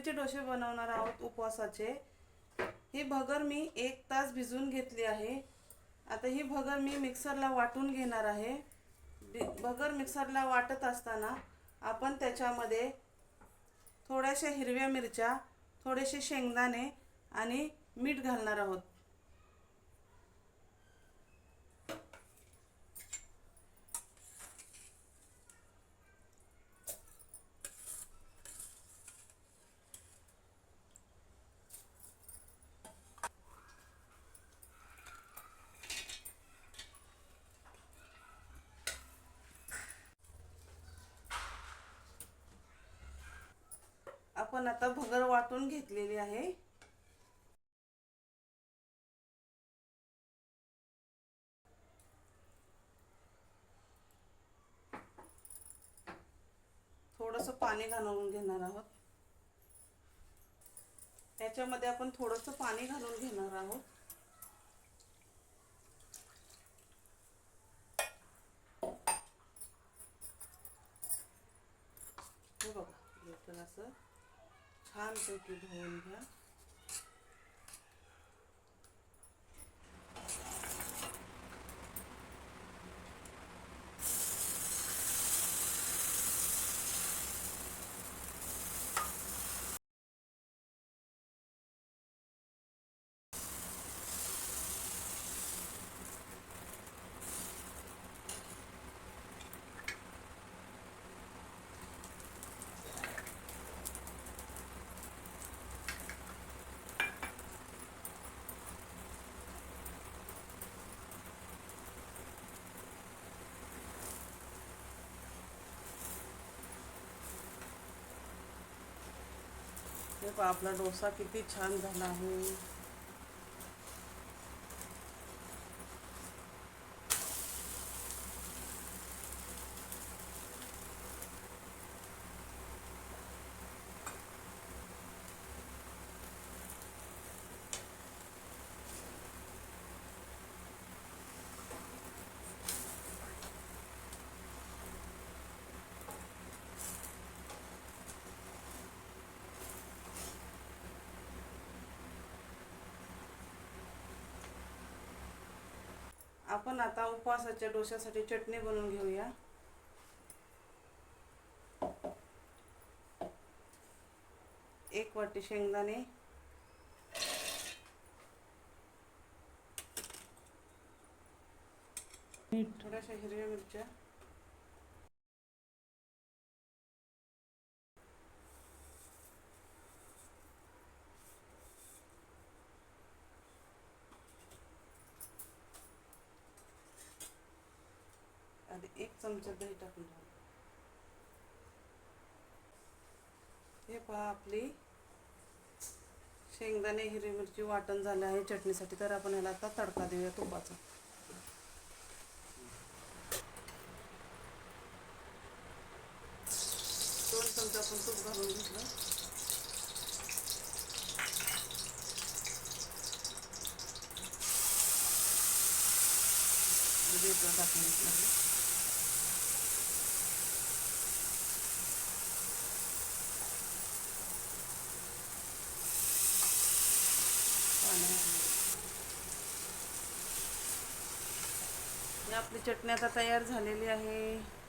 भगरीचे डोसे बनवणार आहोत उपवासाचे. ही भगर मी एक तास भिजवून घेतली आहे. आता ही भगर मी मिक्सरला वाटून घेणार आहे. भगर मिक्सरला वाटत असताना आपण त्याच्यामध्ये थोड्याशा हिरव्या मिरच्या थोडेसे शेंगदाणे आणि मीठ घालणार आहोत. आपण आता भगर वाटून घेतलेली आहे. थोडंसं पाणी घालून घेणार आहोत. त्याच्यामध्ये आपण थोडंसं पाणी घालून घेणार आहोत. हे बघा असं तर असं छानपैकी धुवून घ्या आपला डोसा किती छान झाला आहे. आपण आता उपवासाच्या डोश्यासाठी चटणी बनवून घेऊया. एक वाटी शेंगदाणे. थोड्याशा हिरव्या मिरच्या. एक चमचा दही टाकून हे पहा आपली शेंगदाणे हिरवी मिरची वाटण झालं आहे. चटणीसाठी तर आपण ह्याला आता तडका देऊया तुपाचा. दोन चमचा आपण तूप घालून घेतलं. वेगळं टाकून घेतलं. पाण्यामध्ये. आपली चटणी आता तयार झालेली आहे